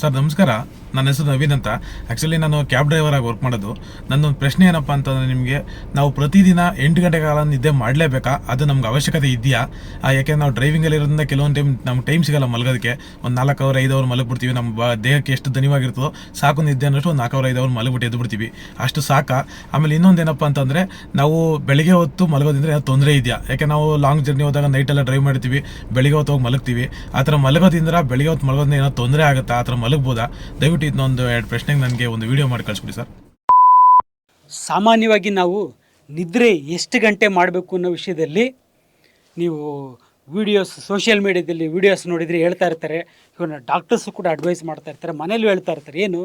Sir, ನಮಸ್ಕಾರ. ನನ್ನ ಹೆಸರು ನವೀನ್ ಅಂತ. ಆ್ಯಕ್ಚುಲಿ ನಾನು ಕ್ಯಾಬ್ ಡ್ರೈವರ್ ಆಗಿ ವರ್ಕ್ ಮಾಡೋದು. ನನ್ನೊಂದು ಪ್ರಶ್ನೆ ಏನಪ್ಪ ಅಂತಂದರೆ ನಿಮಗೆ, ನಾವು ಪ್ರತಿದಿನ ಎಂಟು ಗಂಟೆ ಕಾಲ ನಿದ್ದೆ ಮಾಡಲೇಬೇಕಾ? ಅದು ನಮ್ಗೆ ಅವಶ್ಯಕತೆ ಇದೆಯಾ? ಯಾಕೆಂದ್ರೆ ನಾವು ಡ್ರೈವಿಂಗಲ್ಲಿರೋದ್ರಿಂದ ಕೆಲವೊಂದು ಟೈಮ್ ನಮ್ಗೆ ಟೈಮ್ ಸಿಗಲ್ಲ ಮಲಗೋದಕ್ಕೆ. ಒಂದು ನಾಲ್ಕು ಅವರ್ ಐದು ಅವರ್ ಮಲಗಿಬಿಡ್ತೀವಿ. ನಮ್ಮ ದೇಹಕ್ಕೆ ಎಷ್ಟು ದನಿವಾಗಿರ್ತದೋ ಸಾಕು ನಿದ್ದೆ ಅನ್ನೋಷ್ಟು ಒಂದು ನಾಲ್ಕು ಅವರ್ ಐದು ಅವರ್ ಮಲಗಿಬಿಟ್ಟು ಎದ್ದು ಬಿಡ್ತೀವಿ ಅಷ್ಟು ಸಾಕ? ಆಮೇಲೆ ಇನ್ನೊಂದು ಏನಪ್ಪ ಅಂತಂದರೆ, ನಾವು ಬೆಳಿಗ್ಗೆ ಹೊತ್ತು ಮಲಗೋದ್ರಿಂದ ಏನೋ ತೊಂದರೆ ಇದೆಯಾ? ಯಾಕೆ ನಾವು ಲಾಂಗ್ ಜರ್ನಿ ಹೋದಾಗ ನೈಟೆಲ್ಲ ಡ್ರೈವ್ ಮಾಡ್ತೀವಿ, ಬೆಳಿಗ್ಗೆ ಹೊತ್ತು ಹೋಗಿ ಮಲಗ್ತೀವಿ. ಆ ಥರ ಮಲಗೋದ್ರಿಂದ ಬೆಳಿಗ್ಗೆ ಹೊತ್ತು ಮಲಗೋದ್ರಿಂದ ಏನೋ ತೊಂದರೆ ಆಗುತ್ತಾ? ಆ ಥರ ಮಲಗ್ಬೋದಾ? ದಯವಿಟ್ಟು ಇದನ್ನೊಂದು ಎರಡು ಪ್ರಶ್ನೆಗೆ ನನಗೆ ಒಂದು ವಿಡಿಯೋ ಮಾಡಿ ಕಳಿಸ್ಬಿಡಿ ಸರ್. ಸಾಮಾನ್ಯವಾಗಿ ನಾವು ನಿದ್ರೆ ಎಷ್ಟು ಗಂಟೆ ಮಾಡಬೇಕು ಅನ್ನೋ ವಿಷಯದಲ್ಲಿ ನೀವು ವಿಡಿಯೋಸ್ ಸೋಷಿಯಲ್ ಮೀಡ್ಯಾದಲ್ಲಿ ವಿಡಿಯೋಸ್ ನೋಡಿದರೆ ಹೇಳ್ತಾ ಇರ್ತಾರೆ. ಇವನ್ನ ಡಾಕ್ಟರ್ಸು ಕೂಡ ಅಡ್ವೈಸ್ ಮಾಡ್ತಾ ಇರ್ತಾರೆ. ಮನೇಲಿ ಹೇಳ್ತಾ ಇರ್ತಾರೆ. ಏನು?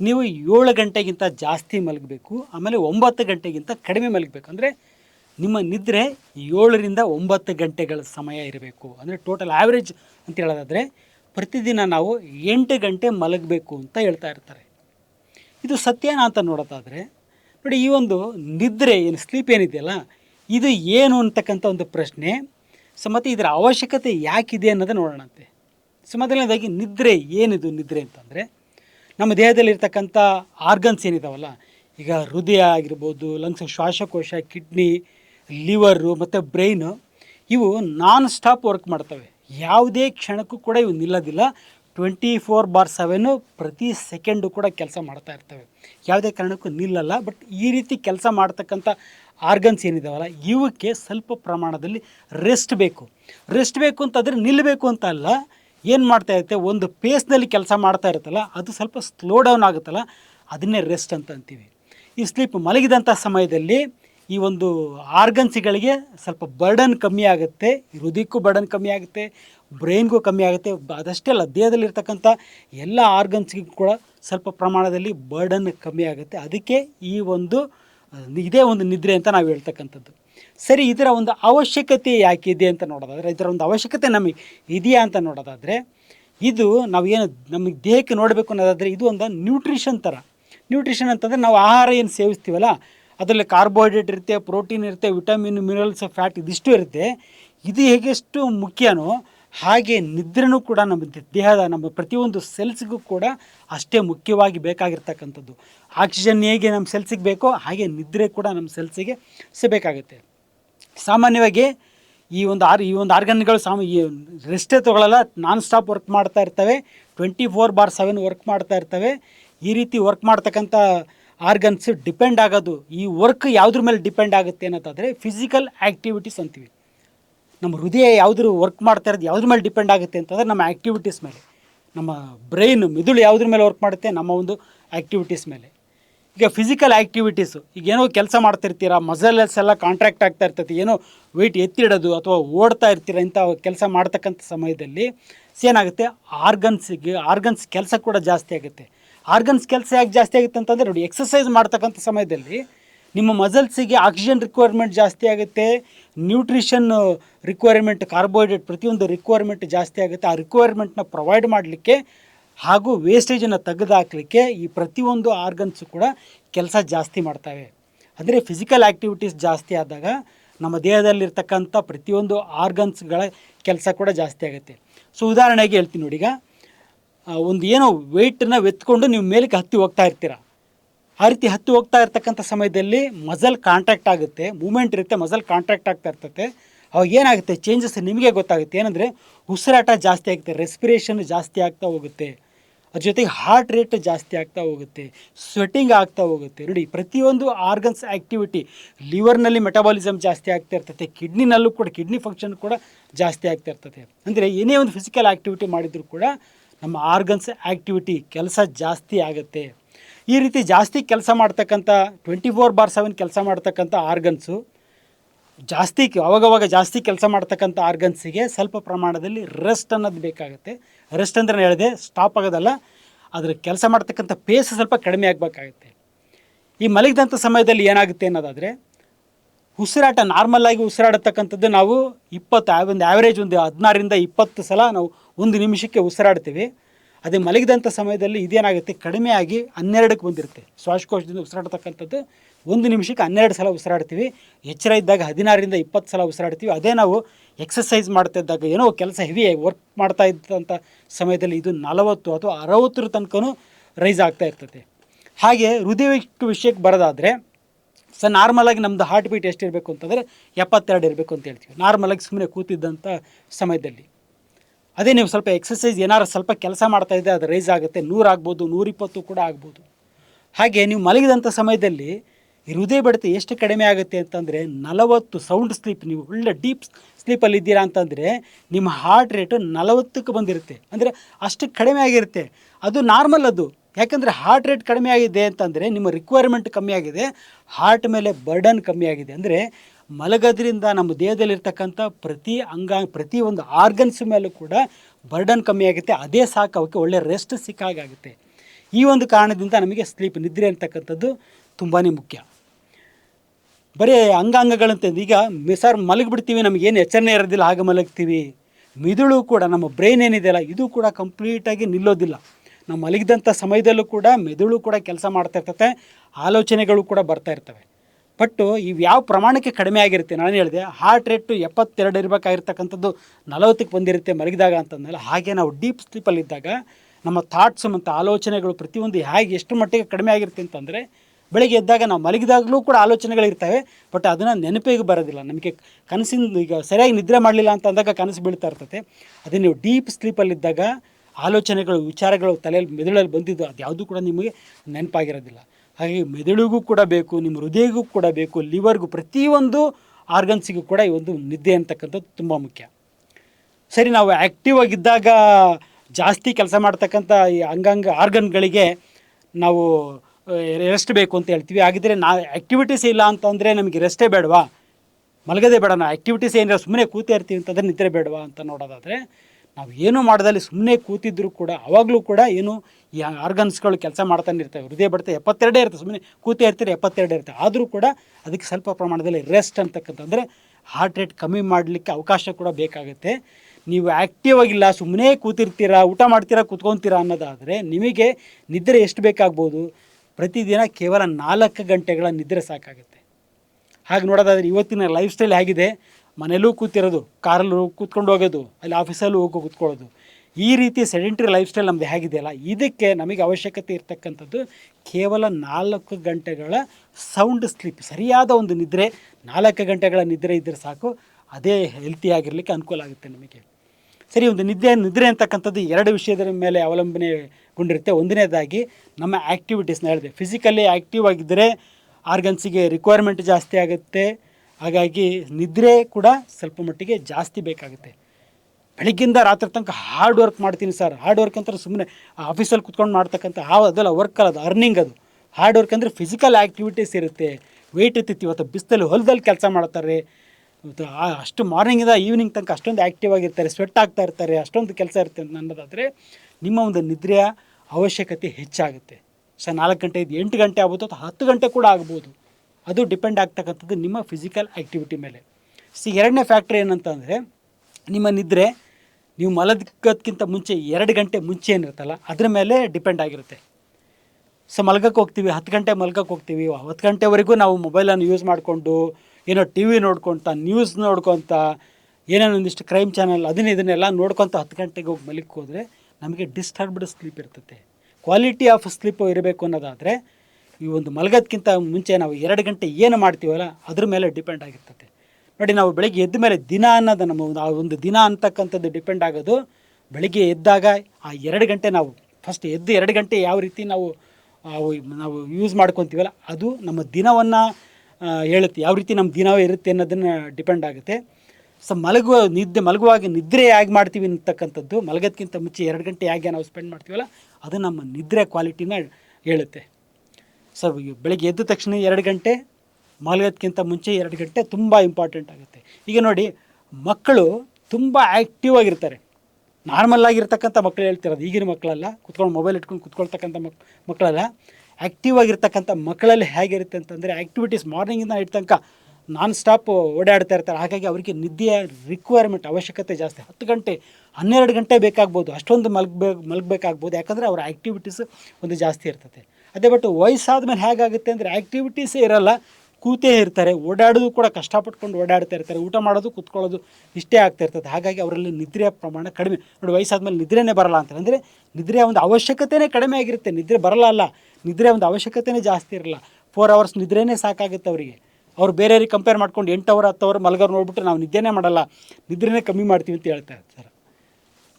ನೀವು ಏಳು ಗಂಟೆಗಿಂತ ಜಾಸ್ತಿ ಮಲಗಬೇಕು, ಆಮೇಲೆ ಒಂಬತ್ತು ಗಂಟೆಗಿಂತ ಕಡಿಮೆ ಮಲಗಬೇಕು. ಅಂದರೆ ನಿಮ್ಮ ನಿದ್ರೆ ಏಳರಿಂದ ಒಂಬತ್ತು ಗಂಟೆಗಳ ಸಮಯ ಇರಬೇಕು. ಅಂದರೆ ಟೋಟಲ್ ಆ್ಯಾವ್ರೇಜ್ ಅಂತ ಹೇಳೋದಾದರೆ ಪ್ರತಿದಿನ ನಾವು ಎಂಟು ಗಂಟೆ ಮಲಗಬೇಕು ಅಂತ ಹೇಳ್ತಾ ಇರ್ತಾರೆ. ಇದು ಸತ್ಯನಾ ಅಂತ ನೋಡೋದಾದರೆ, ನೋಡಿ ಈ ಒಂದು ನಿದ್ರೆ ಏನು ಸ್ಲೀಪ್ ಏನಿದೆಯಲ್ಲ, ಇದು ಏನು ಅಂತಕ್ಕಂಥ ಒಂದು ಪ್ರಶ್ನೆ, ಸೊ ಮತ್ತು ಇದರ ಅವಶ್ಯಕತೆ ಯಾಕಿದೆ ಅನ್ನೋದನ್ನ ನೋಡೋಣಂತೆ. ಸೊ ಮೊದಲನೇದಾಗಿ ನಿದ್ರೆ ಏನಿದು ನಿದ್ರೆ ಅಂತಂದರೆ, ನಮ್ಮ ದೇಹದಲ್ಲಿರ್ತಕ್ಕಂಥ ಆರ್ಗನ್ಸ್ ಏನಿದಾವಲ್ಲ, ಈಗ ಹೃದಯ ಆಗಿರ್ಬೋದು ಲಂಗ್ಸ್ ಶ್ವಾಸಕೋಶ ಕಿಡ್ನಿ ಲಿವರು ಮತ್ತು ಬ್ರೈನು ಇವು ನಾನ್ ಸ್ಟಾಪ್ ವರ್ಕ್ ಮಾಡ್ತವೆ. ಯಾವುದೇ ಕ್ಷಣಕ್ಕೂ ಕೂಡ ಇವು ನಿಲ್ಲೋದಿಲ್ಲ. ಟ್ವೆಂಟಿ ಫೋರ್ ಬಾರ್ ಸೆವೆನು ಪ್ರತಿ ಸೆಕೆಂಡು ಕೂಡ ಕೆಲಸ ಮಾಡ್ತಾ ಇರ್ತವೆ. ಯಾವುದೇ ಕಾರಣಕ್ಕೂ ನಿಲ್ಲಲ್ಲ. ಬಟ್ ಈ ರೀತಿ ಕೆಲಸ ಮಾಡ್ತಕ್ಕಂಥ ಆರ್ಗನ್ಸ್ ಏನಿದಾವಲ್ಲ, ಇವಕ್ಕೆ ಸ್ವಲ್ಪ ಪ್ರಮಾಣದಲ್ಲಿ ರೆಸ್ಟ್ ಬೇಕು. ರೆಸ್ಟ್ ಬೇಕು ಅಂತಂದರೆ ನಿಲ್ಲಬೇಕು ಅಂತ ಅಲ್ಲ. ಏನು ಮಾಡ್ತಾ ಇರುತ್ತೆ? ಒಂದು ಪೇಸ್ನಲ್ಲಿ ಕೆಲಸ ಮಾಡ್ತಾ ಇರುತ್ತಲ್ಲ, ಅದು ಸ್ವಲ್ಪ ಸ್ಲೋ ಡೌನ್ ಆಗುತ್ತಲ್ಲ, ಅದನ್ನೇ ರೆಸ್ಟ್ ಅಂತ ಅಂತೀವಿ. ಈ ಸ್ಲೀಪ್ ಮಲಗಿದಂಥ ಸಮಯದಲ್ಲಿ ಈ ಒಂದು ಆರ್ಗನ್ಸ್ಗಳಿಗೆ ಸ್ವಲ್ಪ ಬರ್ಡನ್ ಕಮ್ಮಿ ಆಗುತ್ತೆ, ಹೃದಯಕ್ಕೂ ಬರ್ಡನ್ ಕಮ್ಮಿ ಆಗುತ್ತೆ ಬ್ರೈನ್ಗೂ ಕಮ್ಮಿ ಆಗುತ್ತೆ. ಅದಷ್ಟೇ ಅಲ್ಲ, ದೇಹದಲ್ಲಿರ್ತಕ್ಕಂಥ ಎಲ್ಲ ಆರ್ಗನ್ಸ್ಗೂ ಕೂಡ ಸ್ವಲ್ಪ ಪ್ರಮಾಣದಲ್ಲಿ ಬರ್ಡನ್ ಕಮ್ಮಿ ಆಗುತ್ತೆ. ಅದಕ್ಕೆ ಈ ಒಂದು, ಇದೇ ಒಂದು ನಿದ್ರೆ ಅಂತ ನಾವು ಹೇಳ್ತಕ್ಕಂಥದ್ದು. ಸರಿ, ಇದರ ಒಂದು ಅವಶ್ಯಕತೆ ಯಾಕಿದೆ ಅಂತ ನೋಡೋದಾದರೆ, ಇದರ ಒಂದು ಅವಶ್ಯಕತೆ ನಮಗೆ ಇದೆಯಾ ಅಂತ ನೋಡೋದಾದರೆ, ಇದು ನಾವು ಏನು ನಮಗೆ ದೇಹಕ್ಕೆ ನೋಡಬೇಕು ಅನ್ನೋದಾದರೆ ಇದು ಒಂದು ನ್ಯೂಟ್ರಿಷನ್ ಥರ. ನ್ಯೂಟ್ರಿಷನ್ ಅಂತಂದರೆ ನಾವು ಆಹಾರ ಏನು ಸೇವಿಸ್ತೀವಲ್ಲ ಅದರಲ್ಲಿ ಕಾರ್ಬೋಹೈಡ್ರೇಟ್ ಇರುತ್ತೆ ಪ್ರೋಟೀನ್ ಇರುತ್ತೆ ವಿಟಮಿನ್ ಮಿನರಲ್ಸ್ ಫ್ಯಾಟ್ ಇದಿಷ್ಟು ಇರುತ್ತೆ. ಇದು ಹೇಗೆಷ್ಟು ಮುಖ್ಯನೋ ಹಾಗೆ ನಿದ್ರೆನೂ ಕೂಡ ನಮ್ಮ ದೇಹದ ನಮ್ಮ ಪ್ರತಿಯೊಂದು ಸೆಲ್ಸ್ಗೂ ಕೂಡ ಅಷ್ಟೇ ಮುಖ್ಯವಾಗಿ ಬೇಕಾಗಿರ್ತಕ್ಕಂಥದ್ದು. ಆಕ್ಸಿಜನ್ ಹೇಗೆ ನಮ್ಮ ಸೆಲ್ಸಿಗೆ ಬೇಕೋ ಹಾಗೆ ನಿದ್ರೆ ಕೂಡ ನಮ್ಮ ಸೆಲ್ಸಿಗೆ ಸಿಗಬೇಕಾಗುತ್ತೆ ಸಾಮಾನ್ಯವಾಗಿ ಈ ಒಂದು ಆರ್, ಈ ಒಂದು ಆರ್ಗನ್ಗಳು ಸಾಮ, ಈ ರೆಸ್ಟೇ ತೊಗೊಳ್ಳಲ್ಲ ನಾನ್ ಸ್ಟಾಪ್ ವರ್ಕ್ ಮಾಡ್ತಾ ಇರ್ತವೆ twenty four by seven work ಮಾಡ್ತಾ ಇರ್ತವೆ. ಈ ರೀತಿ ವರ್ಕ್ ಮಾಡ್ತಕ್ಕಂಥ ಆರ್ಗನ್ಸ್ ಡಿಪೆಂಡ್ ಆಗೋದು, ಈ ವರ್ಕ್ ಯಾವುದ್ರ ಮೇಲೆ ಡಿಪೆಂಡ್ ಆಗುತ್ತೆ ಅನ್ನೋದಾದರೆ ಫಿಸಿಕಲ್ ಆ್ಯಕ್ಟಿವಿಟೀಸ್ ಅಂತೀವಿ. ನಮ್ಮ ಹೃದಯ ಯಾವುದ್ರ ವರ್ಕ್ ಮಾಡ್ತಾ ಇರೋದು ಯಾವುದ್ರ ಮೇಲೆ ಡಿಪೆಂಡ್ ಆಗುತ್ತೆ ಅಂತಂದರೆ ನಮ್ಮ ಆ್ಯಕ್ಟಿವಿಟೀಸ್ ಮೇಲೆ. ನಮ್ಮ ಬ್ರೈನ್ ಮಿದುಳು ಯಾವುದ್ರ ಮೇಲೆ ವರ್ಕ್ ಮಾಡುತ್ತೆ? ನಮ್ಮ ಒಂದು ಆ್ಯಕ್ಟಿವಿಟೀಸ್ ಮೇಲೆ. ಈಗ ಫಿಸಿಕಲ್ ಆ್ಯಕ್ಟಿವಿಟೀಸು ಈಗ ಏನೋ ಕೆಲಸ ಮಾಡ್ತಿರ್ತೀರಾ ಮಸಲ್ಸ್ ಎಲ್ಲ ಕಾಂಟ್ರಾಕ್ಟ್ ಆಗ್ತಾ ಇರ್ತೈತಿ ಏನೋ ವೆಯ್ಟ್ ಎತ್ತಿಡೋದು ಅಥವಾ ಓಡ್ತಾ ಇರ್ತೀರ ಇಂಥ ಕೆಲಸ ಮಾಡ್ತಕ್ಕಂಥ ಸಮಯದಲ್ಲಿ, ಏನಾಗುತ್ತೆ? ಆರ್ಗನ್ಸಿಗೆ ಆರ್ಗನ್ಸ್ ಕೆಲಸ ಕೂಡ ಜಾಸ್ತಿ ಆಗುತ್ತೆ. ಆರ್ಗನ್ಸ್ ಕೆಲಸ ಯಾಕೆ ಜಾಸ್ತಿ ಆಗುತ್ತೆ ಅಂತಂದರೆ ನೋಡಿ ಎಕ್ಸಸೈಸ್ ಮಾಡ್ತಕ್ಕಂಥ ಸಮಯದಲ್ಲಿ ನಿಮ್ಮ ಮಸಲ್ಸಿಗೆ ಆಕ್ಸಿಜನ್ ರಿಕ್ವೈರ್ಮೆಂಟ್ ಜಾಸ್ತಿ ಆಗುತ್ತೆ ನ್ಯೂಟ್ರಿಷನ್ ರಿಕ್ವೈರ್ಮೆಂಟ್ ಕಾರ್ಬೋಹೈಡ್ರೇಟ್ ಪ್ರತಿಯೊಂದು ರಿಕ್ವೈರ್ಮೆಂಟ್ ಜಾಸ್ತಿ ಆಗುತ್ತೆ ಆ ರಿಕ್ವೈರ್ಮೆಂಟ್ನ ಪ್ರೊವೈಡ್ ಮಾಡಲಿಕ್ಕೆ ಹಾಗೂ ವೇಸ್ಟೇಜನ್ನು ತೆಗೆದುಹಾಕಲಿಕ್ಕೆ ಈ ಪ್ರತಿಯೊಂದು ಆರ್ಗನ್ಸು ಕೂಡ ಕೆಲಸ ಜಾಸ್ತಿ ಮಾಡ್ತವೆ. ಅಂದರೆ ಫಿಸಿಕಲ್ ಆ್ಯಕ್ಟಿವಿಟೀಸ್ ಜಾಸ್ತಿ ಆದಾಗ ನಮ್ಮ ದೇಹದಲ್ಲಿರ್ತಕ್ಕಂಥ ಪ್ರತಿಯೊಂದು ಆರ್ಗನ್ಸ್ಗಳ ಕೆಲಸ ಕೂಡ ಜಾಸ್ತಿ ಆಗುತ್ತೆ. ಸೊ ಉದಾಹರಣೆಗೆ ಹೇಳ್ತೀನಿ ನೋಡಿ ಈಗ ಆ, ಒಂದು ಏನೋ ವೆಯ್ಟನ್ನ ಎತ್ಕೊಂಡು ನೀವು ಮೇಲಕ್ಕೆ ಹತ್ತಿ ಹೋಗ್ತಾ ಇರ್ತೀರ. ಆ ರೀತಿ ಹತ್ತಿ ಹೋಗ್ತಾ ಇರ್ತಕ್ಕಂಥ ಸಮಯದಲ್ಲಿ ಮಸಲ್ ಕಾಂಟ್ಯಾಕ್ಟ್ ಆಗುತ್ತೆ ಮೂಮೆಂಟ್ ಇರುತ್ತೆ ಮಸಲ್ ಕಾಂಟ್ಯಾಕ್ಟ್ ಆಗ್ತಾ ಇರ್ತತೆ. ಅವಾಗ ಏನಾಗುತ್ತೆ ಚೇಂಜಸ್ ನಿಮಗೆ ಗೊತ್ತಾಗುತ್ತೆ. ಏನಂದರೆ, ಉಸಿರಾಟ ಜಾಸ್ತಿ ಆಗುತ್ತೆ ರೆಸ್ಪಿರೇಷನ್ ಜಾಸ್ತಿ ಆಗ್ತಾ ಹೋಗುತ್ತೆ. ಅದ್ರ ಜೊತೆಗೆ ಹಾರ್ಟ್ ರೇಟ್ ಜಾಸ್ತಿ ಆಗ್ತಾ ಹೋಗುತ್ತೆ ಸ್ವೆಟಿಂಗ್ ಆಗ್ತಾ ಹೋಗುತ್ತೆ. ನೋಡಿ, ಪ್ರತಿಯೊಂದು ಆರ್ಗನ್ಸ್ ಆ್ಯಕ್ಟಿವಿಟಿ ಲಿವರ್ನಲ್ಲಿ ಮೆಟಬಾಲಿಸಮ್ ಜಾಸ್ತಿ ಆಗ್ತಾ ಇರ್ತದೆ ಕಿಡ್ನಿನಲ್ಲೂ ಕೂಡ ಕಿಡ್ನಿ ಫಂಕ್ಷನ್ ಕೂಡ ಜಾಸ್ತಿ ಆಗ್ತಾ ಇರ್ತದೆ ಅಂದರೆ ಏನೇ ಒಂದು ಫಿಸಿಕಲ್ ಆ್ಯಕ್ಟಿವಿಟಿ ಮಾಡಿದರೂ ಕೂಡ ನಮ್ಮ ಆರ್ಗನ್ಸ್ ಆ್ಯಕ್ಟಿವಿಟಿ ಕೆಲಸ ಜಾಸ್ತಿ ಆಗುತ್ತೆ. ಈ ರೀತಿ ಜಾಸ್ತಿ ಕೆಲಸ ಮಾಡ್ತಕ್ಕಂಥ ಟ್ವೆಂಟಿ ಫೋರ್ ಬಾರ್ ಸೆವೆನ್ ಕೆಲಸ ಮಾಡ್ತಕ್ಕಂಥ ಆರ್ಗನ್ಸು ಜಾಸ್ತಿ ಅವಾಗವಾಗ ಜಾಸ್ತಿ ಕೆಲಸ ಮಾಡ್ತಕ್ಕಂಥ ಆರ್ಗನ್ಸಿಗೆ ಸ್ವಲ್ಪ ಪ್ರಮಾಣದಲ್ಲಿ ರೆಸ್ಟ್ ಅನ್ನೋದು ಬೇಕಾಗುತ್ತೆ. ರೆಸ್ಟ್ ಅಂದ್ರೆ ಹೇಳಿದೆ ಸ್ಟಾಪ್ ಆಗೋದಲ್ಲ, ಅದರ ಕೆಲಸ ಮಾಡ್ತಕ್ಕಂಥ ಪೇಸ್ ಸ್ವಲ್ಪ ಕಡಿಮೆ ಆಗಬೇಕಾಗುತ್ತೆ. ಈ ಮಲಗಿದಂಥ ಸಮಯದಲ್ಲಿ ಏನಾಗುತ್ತೆ ಅನ್ನೋದಾದರೆ, ಉಸಿರಾಟ ನಾರ್ಮಲ್ ಆಗಿ ಉಸಿರಾಡತಕ್ಕಂಥದ್ದು ನಾವು ಇಪ್ಪತ್ತು, ಒಂದು ಆ್ಯಾವ್ರೇಜ್ ಒಂದು ಹದಿನಾರರಿಂದ ಇಪ್ಪತ್ತು ಸಲ ನಾವು ಒಂದು ನಿಮಿಷಕ್ಕೆ ಉಸಿರಾಡ್ತೀವಿ. ಅದೇ ಮಲಗಿದಂಥ ಸಮಯದಲ್ಲಿ ಇದೇನಾಗುತ್ತೆ? ಕಡಿಮೆ ಆಗಿ ಹನ್ನೆರಡಕ್ಕೆ ಬಂದಿರುತ್ತೆ. ಶ್ವಾಸಕೋಶದಿಂದ ಉಸಿರಾಡ್ತಕ್ಕಂಥದ್ದು ಒಂದು ನಿಮಿಷಕ್ಕೆ ಹನ್ನೆರಡು ಸಲ ಉಸಿರಾಡ್ತೀವಿ. ಎಚ್ಚರ ಇದ್ದಾಗ ಹದಿನಾರರಿಂದ ಇಪ್ಪತ್ತು ಸಲ ಉಸಿರಾಡ್ತೀವಿ. ಅದೇ ನಾವು ಎಕ್ಸಸೈಸ್ ಮಾಡ್ತಾ ಇದ್ದಾಗ ಏನೋ ಕೆಲಸ ಹೆವಿ ವರ್ಕ್ ಮಾಡ್ತಾ ಇದ್ದಂಥ ಸಮಯದಲ್ಲಿ ಇದು ನಲವತ್ತು ಅಥವಾ ಅರವತ್ತರ ತನಕನೂ ರೈಸ್ ಆಗ್ತಾ ಇರ್ತದೆ. ಹಾಗೆ ಹೃದಯ ವಿಷಯಕ್ಕೆ ಬರೋದಾದರೆ, ಸೊ ನಾರ್ಮಲಾಗಿ ನಮ್ಮದು ಹಾರ್ಟ್ ಬೀಟ್ ಎಷ್ಟಿರಬೇಕು ಅಂತಂದರೆ ಎಪ್ಪತ್ತೆರಡು ಇರಬೇಕು ಅಂತ ಹೇಳ್ತೀವಿ. ನಾರ್ಮಲಾಗಿ ಸುಮ್ಮನೆ ಕೂತಿದ್ದಂಥ ಸಮಯದಲ್ಲಿ. ಅದೇ ನೀವು ಸ್ವಲ್ಪ ಎಕ್ಸಸೈಸ್ ಏನಾದ್ರು ಸ್ವಲ್ಪ ಕೆಲಸ ಮಾಡ್ತಾ ಇದ್ದರೆ ಅದು ರೈಸ್ ಆಗುತ್ತೆ. ನೂರು ಆಗ್ಬೋದು, ನೂರಿಪ್ಪತ್ತು ಕೂಡ ಆಗ್ಬೋದು. ಹಾಗೆ ನೀವು ಮಲಗಿದಂಥ ಸಮಯದಲ್ಲಿ ಹೃದಯ ಬಡಿತ ಎಷ್ಟು ಕಡಿಮೆ ಆಗುತ್ತೆ ಅಂತಂದರೆ ನಲವತ್ತು ಸೌಂಡ್ ಸ್ಲೀಪ್ ನೀವು ಒಳ್ಳೆ ಡೀಪ್ ಸ್ಲೀಪಲ್ಲಿ ಇದ್ದೀರಾ ಅಂತಂದರೆ ನಿಮ್ಮ ಹಾರ್ಟ್ ರೇಟು ನಲವತ್ತಕ್ಕೆ ಬಂದಿರುತ್ತೆ. ಅಂದರೆ ಅಷ್ಟು ಕಡಿಮೆ ಆಗಿರುತ್ತೆ. ಅದು ನಾರ್ಮಲ್ ಅದು. ಯಾಕಂದರೆ ಹಾರ್ಟ್ ರೇಟ್ ಕಡಿಮೆ ಆಗಿದೆ ಅಂತಂದರೆ ನಿಮ್ಮ ರಿಕ್ವೈರ್ಮೆಂಟ್ ಕಮ್ಮಿ ಆಗಿದೆ. ಹಾರ್ಟ್ ಮೇಲೆ ಬರ್ಡನ್ ಕಮ್ಮಿ ಆಗಿದೆ. ಅಂದರೆ ಮಲಗೋದ್ರಿಂದ ನಮ್ಮ ದೇಹದಲ್ಲಿರ್ತಕ್ಕಂಥ ಪ್ರತಿ ಅಂಗ, ಪ್ರತಿ ಒಂದು ಆರ್ಗನ್ಸ್ ಮೇಲೂ ಕೂಡ ಬರ್ಡನ್ ಕಮ್ಮಿ ಆಗುತ್ತೆ. ಅದೇ ಸಾಕು, ಅವಕ್ಕೆ ಒಳ್ಳೆ ರೆಸ್ಟ್ ಸಿಕ್ಕಾಗುತ್ತೆ ಈ ಒಂದು ಕಾರಣದಿಂದ ನಮಗೆ ಸ್ಲೀಪ್ ನಿದ್ರೆ ಅಂತಕ್ಕಂಥದ್ದು ತುಂಬಾ ಮುಖ್ಯ. ಬರೀ ಅಂಗಾಂಗಗಳಂತಂದು ಈಗ ಸರ್ ಮಲಗಿಬಿಡ್ತೀವಿ ನಮಗೇನು ಎಚ್ಚರಣೆ ಇರೋದಿಲ್ಲ, ಹಾಗೆ ಮಲಗ್ತೀವಿ. ಮಿದುಳು ಕೂಡ, ನಮ್ಮ ಬ್ರೈನ್ ಏನಿದೆಯಲ್ಲ ಇದು ಕೂಡ ಕಂಪ್ಲೀಟಾಗಿ ನಿಲ್ಲೋದಿಲ್ಲ. ನಾವು ಮಲಗಿದಂಥ ಸಮಯದಲ್ಲೂ ಕೂಡ ಮೆದುಳು ಕೂಡ ಕೆಲಸ ಮಾಡ್ತಾ ಇರ್ತತೆ, ಆಲೋಚನೆಗಳು ಕೂಡ ಬರ್ತಾ ಇರ್ತವೆ. ಬಟ್ ಇವು ಯಾವ ಪ್ರಮಾಣಕ್ಕೆ ಕಡಿಮೆ ಆಗಿರುತ್ತೆ ನಾನು ಹೇಳಿದೆ ಹಾರ್ಟ್ ರೇಟು ಎಪ್ಪತ್ತೆರಡು ಇರಬೇಕಾಗಿರ್ತಕ್ಕಂಥದ್ದು ನಲವತ್ತಕ್ಕೆ ಬಂದಿರುತ್ತೆ ಮಲಗಿದಾಗ ಅಂತಂದಮೇಲೆ, ಹಾಗೆ ನಾವು ಡೀಪ್ ಸ್ಲೀಪಲ್ಲಿದ್ದಾಗ ನಮ್ಮ ಥಾಟ್ಸ್ ಮತ್ತು ಆಲೋಚನೆಗಳು ಪ್ರತಿಯೊಂದು ಹೇಗೆ ಎಷ್ಟು ಮಟ್ಟಿಗೆ ಕಡಿಮೆ ಆಗಿರುತ್ತೆ ಅಂತಂದರೆ, ಬೆಳಗ್ಗೆ ಎದ್ದಾಗ ನಾವು ಮಲಗಿದಾಗಲೂ ಕೂಡ ಆಲೋಚನೆಗಳಿರ್ತವೆ ಬಟ್ ಅದನ್ನು ನೆನಪಿಗೆ ಬರೋದಿಲ್ಲ. ನಮಗೆ ಕನಸಿನ ಈಗ ಸರಿಯಾಗಿ ನಿದ್ರೆ ಮಾಡಲಿಲ್ಲ ಅಂತ ಅಂದಾಗ ಕನಸು ಬೀಳ್ತಾ ಇರ್ತದೆ. ಅದೇ ನೀವು ಡೀಪ್ ಸ್ಲೀಪಲ್ಲಿದ್ದಾಗ ಆಲೋಚನೆಗಳು, ವಿಚಾರಗಳು ತಲೆಯಲ್ಲಿ, ಮೆದುಳಲ್ಲಿ ಬಂದಿದ್ದು ಅದು ಯಾವುದೂ ಕೂಡ ನಿಮಗೆ ನೆನಪಾಗಿರೋದಿಲ್ಲ. ಹಾಗಾಗಿ ಮೆದುಳಿಗೂ ಕೂಡ ಬೇಕು, ನಿಮ್ಮ ಹೃದಯಗೂ ಕೂಡ ಬೇಕು ಲಿವರ್ಗೂ ಪ್ರತಿಯೊಂದು ಆರ್ಗನ್ಸಿಗೂ ಕೂಡ ಈ ಒಂದು ನಿದ್ದೆ ಅಂತಕ್ಕಂಥದ್ದು ತುಂಬ ಮುಖ್ಯ. ಸರಿ, ನಾವು ಆ್ಯಕ್ಟಿವ್ ಆಗಿದ್ದಾಗ ಜಾಸ್ತಿ ಕೆಲಸ ಮಾಡ್ತಕ್ಕಂಥ ಈ ಅಂಗಾಂಗ ಆರ್ಗನ್ಗಳಿಗೆ ನಾವು ರೆಸ್ಟ್ ಬೇಕು ಅಂತ ಹೇಳ್ತೀವಿ. ಹಾಗಿದ್ರೆ ನಾ ಆ್ಯಕ್ಟಿವಿಟೀಸ್ ಇಲ್ಲ ಅಂತಂದರೆ ನಮಗೆ ರೆಸ್ಟೇ ಬೇಡವಾ? ಮಲಗದೇ ಬೇಡ. ನಾವು ಆ್ಯಕ್ಟಿವಿಟೀಸ್ ಏನಾರ ಸುಮ್ಮನೆ ಕೂತೇ ಇರ್ತೀವಿ ಅಂತಂದರೆ ನಿದ್ರೆ ಬೇಡವಾ ಅಂತ ನೋಡೋದಾದರೆ ನಾವು ಏನು ಮಾಡ್ದಲ್ಲಿ ಸುಮ್ಮನೆ ಕೂತಿದ್ರು ಕೂಡ ಅವಾಗಲೂ ಕೂಡ ಏನು ಈ ಆರ್ಗನ್ಸ್ಗಳು ಕೆಲಸ ಮಾಡ್ತಾನೆ ಇರ್ತವೆ, ಹೃದಯ ಬಡಿತ ಎಪ್ಪತ್ತೆರಡೇ ಇರ್ತದೆ ಸುಮ್ಮನೆ ಕೂತೇ ಇರ್ತಾರೆ ಎಪ್ಪತ್ತೆರಡೇ ಇರ್ತವೆ ಆದರೂ ಕೂಡ ಅದಕ್ಕೆ ಸ್ವಲ್ಪ ಪ್ರಮಾಣದಲ್ಲಿ ರೆಸ್ಟ್ ಅಂತಕ್ಕಂಥದ್ದು ಹಾರ್ಟ್ ರೇಟ್ ಕಮ್ಮಿ ಮಾಡಲಿಕ್ಕೆ ಅವಕಾಶ ಕೂಡ ಬೇಕಾಗುತ್ತೆ. ನೀವು ಆ್ಯಕ್ಟಿವ್ ಆಗಿಲ್ಲ ಸುಮ್ಮನೆ ಕೂತಿರ್ತೀರಾ, ಊಟ ಮಾಡ್ತೀರಾ, ಕೂತ್ಕೊತೀರಾ ಅನ್ನೋದಾದರೆ ನಿಮಗೆ ನಿದ್ರೆ ಎಷ್ಟು ಬೇಕಾಗ್ಬೋದು? ಪ್ರತಿದಿನ ಕೇವಲ ನಾಲ್ಕು ಗಂಟೆಗಳ ನಿದ್ರೆ ಸಾಕಾಗುತ್ತೆ. ಹಾಗೆ ನೋಡೋದಾದರೆ ಇವತ್ತಿನ ಲೈಫ್ ಸ್ಟೈಲ್ ಹೇಗಿದೆ? ಮನೇಲೂ ಕೂತಿರೋದು, ಕಾರಲ್ಲೂ ಕೂತ್ಕೊಂಡು ಹೋಗೋದು, ಅಲ್ಲಿ ಆಫೀಸಲ್ಲೂ ಹೋಗಿ, ಕೂತ್ಕೊಳ್ಳೋದು. ಈ ರೀತಿ ಸೆಡೆಂಟ್ರಿ ಲೈಫ್ ಸ್ಟೈಲ್ ನಮ್ಮದು ಹೇಗಿದೆಯಲ್ಲ, ಇದಕ್ಕೆ ನಮಗೆ ಅವಶ್ಯಕತೆ ಇರತಕ್ಕಂಥದ್ದು ಕೇವಲ ನಾಲ್ಕು ಗಂಟೆಗಳ ಸೌಂಡ್ ಸ್ಲೀಪ್. ಸರಿಯಾದ ಒಂದು ನಿದ್ರೆ, ನಾಲ್ಕು ಗಂಟೆಗಳ ನಿದ್ರೆ ಇದ್ದರೆ ಸಾಕು, ಅದೇ ಹೆಲ್ತಿ ಆಗಿರಲಿಕ್ಕೆ ಅನುಕೂಲ ಆಗುತ್ತೆ ನಮಗೆ. ಸರಿ, ಒಂದು ನಿದ್ದೆ, ನಿದ್ರೆ ಅಂತಕ್ಕಂಥದ್ದು ಎರಡು ವಿಷಯದ ಮೇಲೆ ಅವಲಂಬನೆಗೊಂಡಿರುತ್ತೆ. ಒಂದನೇದಾಗಿ, ನಮ್ಮ ಆ್ಯಕ್ಟಿವಿಟೀಸ್ನ ಹೇಳಿದೆ ಫಿಸಿಕಲಿ ಆ್ಯಕ್ಟಿವ್ ಆಗಿದ್ದರೆ ಆರ್ಗನ್ಸಿಗೆ ರಿಕ್ವೈರ್ಮೆಂಟ್ ಜಾಸ್ತಿ ಆಗುತ್ತೆ ಹಾಗಾಗಿ ನಿದ್ರೆ ಕೂಡ ಸ್ವಲ್ಪ ಮಟ್ಟಿಗೆ ಜಾಸ್ತಿ ಬೇಕಾಗುತ್ತೆ. ಬೆಳಗ್ಗಿಂದ ರಾತ್ರಿ ತನಕ ಹಾರ್ಡ್ ವರ್ಕ್ ಮಾಡ್ತೀನಿ ಸರ್ ಹಾರ್ಡ್ ವರ್ಕ್ ಅಂತ ಸುಮ್ಮನೆ ಆಫೀಸಲ್ಲಿ ಕುತ್ಕೊಂಡು ಮಾಡ್ತಕ್ಕಂಥ ಆ ಅದೆಲ್ಲ ವರ್ಕ್ ಅಲ್ಲ, ಅದು ಅರ್ನಿಂಗ್ ಅದು. ಹಾರ್ಡ್ ವರ್ಕ್ ಅಂದರೆ ಫಿಸಿಕಲ್ ಆ್ಯಕ್ಟಿವಿಟೀಸ್ ಇರುತ್ತೆ. ವೆಯ್ಟ್ ಎತ್ತಿತ್ತು ಇವತ್ತು ಬಿಸಿಲಲ್ಲಿ ಹೊಲದಲ್ಲಿ ಕೆಲಸ ಮಾಡ್ತಾರೆ. ಅಷ್ಟು ಮಾರ್ನಿಂಗಿಂದ ಈವ್ನಿಂಗ್ ತನಕ ಅಷ್ಟೊಂದು ಆ್ಯಕ್ಟಿವ್ ಆಗಿರ್ತಾರೆ ಸ್ವೆಟ್ ಆಗ್ತಾ ಇರ್ತಾರೆ, ಅಷ್ಟೊಂದು ಕೆಲಸ ಇರುತ್ತೆ ಅನ್ನೋದಾದರೆ ನಿಮ್ಮ ಒಂದು ನಿದ್ರೆಯ ಅವಶ್ಯಕತೆ ಹೆಚ್ಚಾಗುತ್ತೆ. ಸರ್, ನಾಲ್ಕು ಗಂಟೆ ಎಂಟು ಗಂಟೆ ಆಗ್ಬೋದು, ಅಥವಾ ಹತ್ತು ಗಂಟೆ ಕೂಡ ಆಗ್ಬೋದು. ಅದು ಡಿಪೆಂಡ್ ಆಗ್ತಕ್ಕಂಥದ್ದು ನಿಮ್ಮ ಫಿಸಿಕಲ್ ಆ್ಯಕ್ಟಿವಿಟಿ ಮೇಲೆ. ಸಿ, ಎರಡನೇ ಫ್ಯಾಕ್ಟ್ರಿ ಏನಂತಂದರೆ, ನಿಮ್ಮ ನಿದ್ರೆ, ನೀವು ಮಲಗೋದಕ್ಕಿಂತ ಮುಂಚೆ ಎರಡು ಗಂಟೆ ಮುಂಚೆ ಏನಿರುತ್ತಲ್ಲ, ಅದ್ರ ಮೇಲೆ ಡಿಪೆಂಡ್ ಆಗಿರುತ್ತೆ. ಸೊ, ಮಲ್ಗಕ್ಕೆ ಹೋಗ್ತೀವಿ, ಹತ್ತು ಗಂಟೆ ಮಲ್ಗಕ್ಕೆ ಹೋಗ್ತೀವಿ, ಹತ್ತು ಗಂಟೆವರೆಗೂ ನಾವು ಮೊಬೈಲನ್ನು ಯೂಸ್ ಮಾಡಿಕೊಂಡು, ಏನೋ ಟಿ ವಿ ನೋಡ್ಕೊತ, ನ್ಯೂಸ್ ನೋಡ್ಕೊತ, ಏನೇನೋ ಒಂದಿಷ್ಟು ಕ್ರೈಮ್ ಚಾನಲ್, ಅದನ್ನ ಇದನ್ನೆಲ್ಲ ನೋಡ್ಕೊತ ಹತ್ತು ಗಂಟೆಗೆ ಹೋಗಿ ಮಲಿಕ್ಕೆ ಹೋದರೆ ನಮಗೆ ಡಿಸ್ಟರ್ಬ್ಡ್ ಸ್ಲೀಪ್ ಇರ್ತದೆ. ಕ್ವಾಲಿಟಿ ಆಫ್ ಸ್ಲೀಪ್ ಇರಬೇಕು ಅನ್ನೋದಾದರೆ ಈ ಒಂದು ಮಲಗೋದಕ್ಕಿಂತ ಮುಂಚೆ ನಾವು ಎರಡು ಗಂಟೆ ಏನು ಮಾಡ್ತೀವಲ್ಲ, ಅದ್ರ ಮೇಲೆ ಡಿಪೆಂಡ್ ಆಗಿರ್ತದೆ. ನೋಡಿ, ನಾವು ಬೆಳಗ್ಗೆ ಎದ್ದ ಮೇಲೆ ದಿನ ಅನ್ನೋದು ನಮ್ಮ ಒಂದು- ಆ ಒಂದು ದಿನ ಅಂತಕ್ಕಂಥದ್ದು ಡಿಪೆಂಡ್ ಆಗೋದು. ಬೆಳಿಗ್ಗೆ ಎದ್ದಾಗ ಆ ಎರಡು ಗಂಟೆ ನಾವು ಫಸ್ಟ್ ಎದ್ದು ಎರಡು ಗಂಟೆ ಯಾವ ರೀತಿ ನಾವು ನಾವು ಯೂಸ್ ಮಾಡ್ಕೊತೀವಲ್ಲ, ಅದು ನಮ್ಮ ದಿನವನ್ನು ಹೇಳುತ್ತೆ. ಯಾವ ರೀತಿ ನಮ್ಮ ದಿನವೇ ಇರುತ್ತೆ ಅನ್ನೋದನ್ನು ಡಿಪೆಂಡ್ ಆಗುತ್ತೆ. ಸೊ ಮಲಗುವ ನಿದ್ದೆ ಮಲಗುವಾಗ ನಿದ್ರೆ ಹೇಗೆ ಮಾಡ್ತೀವಿ ಅಂತಕ್ಕಂಥದ್ದು ಮಲಗೋದಕ್ಕಿಂತ ಮುಂಚೆ ಎರಡು ಗಂಟೆ ಹೇಗೆ ನಾವು ಸ್ಪೆಂಡ್ ಮಾಡ್ತೀವಲ್ಲ, ಅದು ನಮ್ಮ ನಿದ್ರೆ ಕ್ವಾಲಿಟಿನ ಹೇಳುತ್ತೆ. ಸೊ ಈಗ ಬೆಳಗ್ಗೆ ಎದ್ದ ತಕ್ಷಣ ಎರಡು ಗಂಟೆ ಮಲಗೋದಕ್ಕಿಂತ ಮುಂಚೆ ಎರಡು ಗಂಟೆ ತುಂಬ ಇಂಪಾರ್ಟೆಂಟ್ ಆಗುತ್ತೆ. ಈಗ ನೋಡಿ, ಮಕ್ಕಳು ತುಂಬ ಆ್ಯಕ್ಟಿವ್ ಆಗಿರ್ತಾರೆ. ನಾರ್ಮಲ್ ಆಗಿರ್ತಕ್ಕಂಥ ಮಕ್ಕಳು ಹೇಳ್ತಿರೋದು, ಈಗಿನ ಮಕ್ಕಳಲ್ಲ, ಕುತ್ಕೊಂಡು ಮೊಬೈಲ್ ಇಟ್ಕೊಂಡು ಕುತ್ಕೊಳ್ತಕ್ಕಂಥ ಮಕ್, ಮಕ್ಕಳಲ್ಲ. ಆ್ಯಕ್ಟಿವ್ ಆಗಿರ್ತಕ್ಕಂಥ ಮಕ್ಕಳಲ್ಲಿ ಹೇಗಿರುತ್ತೆ ಅಂತಂದರೆ ಆ್ಯಕ್ಟಿವಿಟೀಸ್ ಮಾರ್ನಿಂಗಿಂದ ನೈಟ್ ತನಕ ನಾನ್ ಸ್ಟಾಪ್ ಓಡಾಡ್ತಾ ಇರ್ತಾರೆ. ಹಾಗಾಗಿ ಅವರಿಗೆ ನಿದ್ದೆಯ ರಿಕ್ವೈರ್ಮೆಂಟ್ ಅವಶ್ಯಕತೆ ಜಾಸ್ತಿ. ಹತ್ತು ಗಂಟೆ, ಹನ್ನೆರಡು ಗಂಟೆ ಬೇಕಾಗ್ಬೋದು. ಅಷ್ಟೊಂದು ಮಲಗಬೇಕು ಮಲಗಬೇಕಾಗ್ಬೋದು. ಯಾಕಂದರೆ ಅವರ ಆ್ಯಕ್ಟಿವಿಟೀಸ್ ಒಂದು ಜಾಸ್ತಿ ಇರ್ತದೆ. ಅದೇ ಬಟ್ ವಯಸ್ಸಾದ ಮೇಲೆ ಹೇಗಾಗುತ್ತೆ ಅಂದರೆ ಆ್ಯಕ್ಟಿವಿಟೀಸೇ ಇರಲ್ಲ, ಕೂತೇ ಇರ್ತಾರೆ, ಓಡಾಡೋದು ಕೂಡ ಕಷ್ಟಪಟ್ಕೊಂಡು ಓಡಾಡ್ತಾ ಇರ್ತಾರೆ, ಊಟ ಮಾಡೋದು, ಕೂತ್ಕೊಳ್ಳೋದು ಇಷ್ಟೇ ಆಗ್ತಾ ಇರ್ತದೆ. ಹಾಗಾಗಿ ಅವರಲ್ಲಿ ನಿದ್ರೆಯ ಪ್ರಮಾಣ ಕಡಿಮೆ. ನೋಡಿ ವಯಸ್ಸಾದ್ಮೇಲೆ ನಿದ್ರೆನೇ ಬರಲ್ಲ ಅಂತಾರೆ ಅಂದರೆ ನಿದ್ರೆಯ ಒಂದು ಅವಶ್ಯಕತೆನೇ ಕಡಿಮೆ ಆಗಿರುತ್ತೆ. ನಿದ್ರೆ ಬರಲ್ಲ ಅಲ್ಲ, ನಿದ್ರೆ ಒಂದು ಅವಶ್ಯಕತೆಯೇ ಜಾಸ್ತಿ ಇರಲ್ಲ. ಫೋರ್ ಅವರ್ಸ್ ನಿದ್ರೆನೇ ಸಾಕಾಗುತ್ತೆ ಅವರಿಗೆ. ಅವ್ರು ಬೇರೆಯವ್ರಿಗೆ ಕಂಪೇರ್ ಮಾಡ್ಕೊಂಡು ಎಂಟು ಅವರ್ ಹತ್ತು ಅವರ್ ಮಲಗೋರು ನೋಡ್ಬಿಟ್ಟು ನಾವು ನಿದ್ದೆನೇ ಮಾಡಲ್ಲ. ನಿದ್ರೆನೇ ಕಮ್ಮಿ ಮಾಡ್ತೀವಿ ಅಂತ ಹೇಳ್ತಾ ಇರ್ತಾರೆ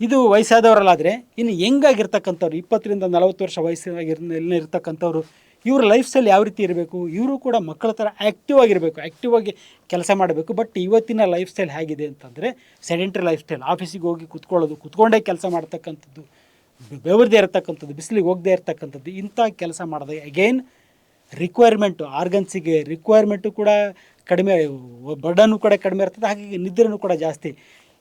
ಇದು ವಯಸ್ಸಾದವರಲ್ಲಾದರೆ ಇನ್ನು ಹೆಂಗಾಗಿರ್ತಕ್ಕಂಥವ್ರು, ಇಪ್ಪತ್ತರಿಂದ ನಲವತ್ತು ವರ್ಷ ವಯಸ್ಸಿನಾಗಿರ್ ಇರ್ತಕ್ಕಂಥವ್ರು ಇವ್ರ ಲೈಫ್ ಸ್ಟೈಲ್ ಯಾವ ರೀತಿ ಇರಬೇಕು, ಇವರು ಕೂಡ ಮಕ್ಕಳ ಥರ ಆ್ಯಕ್ಟಿವ್ ಆಗಿರಬೇಕು ಆ್ಯಕ್ಟಿವ್ ಆಗಿ ಕೆಲಸ ಮಾಡಬೇಕು ಬಟ್ ಇವತ್ತಿನ ಲೈಫ್ ಸ್ಟೈಲ್ ಹೇಗಿದೆ ಅಂತಂದರೆ ಸೆಡೆಂಟ್ರಿ ಲೈಫ್ ಸ್ಟೈಲ್ ಆಫೀಸಿಗೆ ಹೋಗಿ ಕುತ್ಕೊಳ್ಳೋದು, ಕುತ್ಕೊಂಡೇ ಕೆಲಸ ಮಾಡ್ತಕ್ಕಂಥದ್ದು ಬೆವರದೇ ಇರತಕ್ಕಂಥದ್ದು, ಬಿಸಿಲಿಗೆ ಹೋಗದೇ ಇರತಕ್ಕಂಥದ್ದು, ಇಂಥ ಕೆಲಸ ಮಾಡಿದಾಗ ಅಗೈನ್ ರಿಕ್ವೈರ್ಮೆಂಟು ಆರ್ಗನ್ಸಿಗೆ ರಿಕ್ವೈರ್ಮೆಂಟು ಕೂಡ ಕಡಿಮೆ ಬರ್ಡನ್ನು ಕೂಡ ಕಡಿಮೆ ಇರ್ತದೆ, ಹಾಗಾಗಿ ನಿದ್ರೆನೂ ಕೂಡ ಜಾಸ್ತಿ.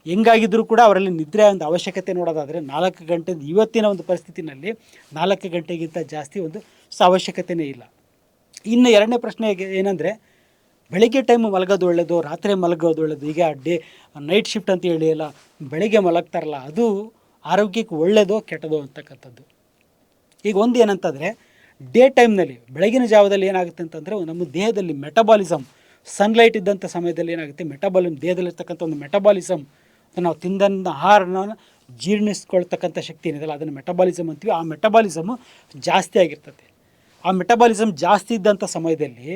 ಹೆಂಗಾಗಿದ್ರೂ ಕೂಡ ಅವರಲ್ಲಿ ನಿದ್ರೆ ಒಂದು ಅವಶ್ಯಕತೆ ನೋಡೋದಾದರೆ ನಾಲ್ಕು ಗಂಟೆ ಇವತ್ತಿನ ಒಂದು ಪರಿಸ್ಥಿತಿನಲ್ಲಿ ನಾಲ್ಕು ಗಂಟೆಗಿಂತ ಜಾಸ್ತಿ ಒಂದು ಅವಶ್ಯಕತೆಯೇ ಇಲ್ಲ. ಇನ್ನು ಎರಡನೇ ಪ್ರಶ್ನೆ ಏನಂದರೆ, ಬೆಳಿಗ್ಗೆ ಟೈಮ್ ಮಲಗೋದು ಒಳ್ಳೆಯದು ರಾತ್ರಿ ಮಲಗೋದು ಒಳ್ಳೆಯದು ಈಗ ಡೇ ನೈಟ್ ಶಿಫ್ಟ್ ಅಂತ ಹೇಳಿ ಎಲ್ಲ ಬೆಳಿಗ್ಗೆ ಮಲಗ್ತಾರಲ್ಲ, ಅದು ಆರೋಗ್ಯಕ್ಕೆ ಒಳ್ಳೆಯದೋ ಕೆಟ್ಟದೋ ಅಂತಕ್ಕಂಥದ್ದು. ಈಗ ಒಂದು ಏನಂತಂದರೆ, ಡೇ ಟೈಮ್ನಲ್ಲಿ ಬೆಳಗಿನ ಜಾವದಲ್ಲಿ ಏನಾಗುತ್ತೆ ಅಂತಂದರೆ ನಮ್ಮ ದೇಹದಲ್ಲಿ ಮೆಟಬಾಲಿಸಮ್ ಸನ್ಲೈಟ್ ಇದ್ದಂಥ ಸಮಯದಲ್ಲಿ ಏನಾಗುತ್ತೆ ಮೆಟಬಾಲಿಸಮ್ ದೇಹದಲ್ಲಿರ್ತಕ್ಕಂಥ ಒಂದು ಮೆಟಬಾಲಿಸಮ್ ನಾವು ತಿಂದಂಥ ಆಹಾರನ ಜೀರ್ಣಿಸ್ಕೊಳ್ತಕ್ಕಂಥ ಶಕ್ತಿ ಏನಿದೆಯಲ್ಲ, ಅದನ್ನು ಮೆಟಬಾಲಿಸಮ್ ಅಂತೀವಿ. ಆ ಮೆಟಬಾಲಿಸಮು ಜಾಸ್ತಿ ಆಗಿರ್ತದೆ. ಆ ಮೆಟಬಾಲಿಸಮ್ ಜಾಸ್ತಿ ಇದ್ದಂಥ ಸಮಯದಲ್ಲಿ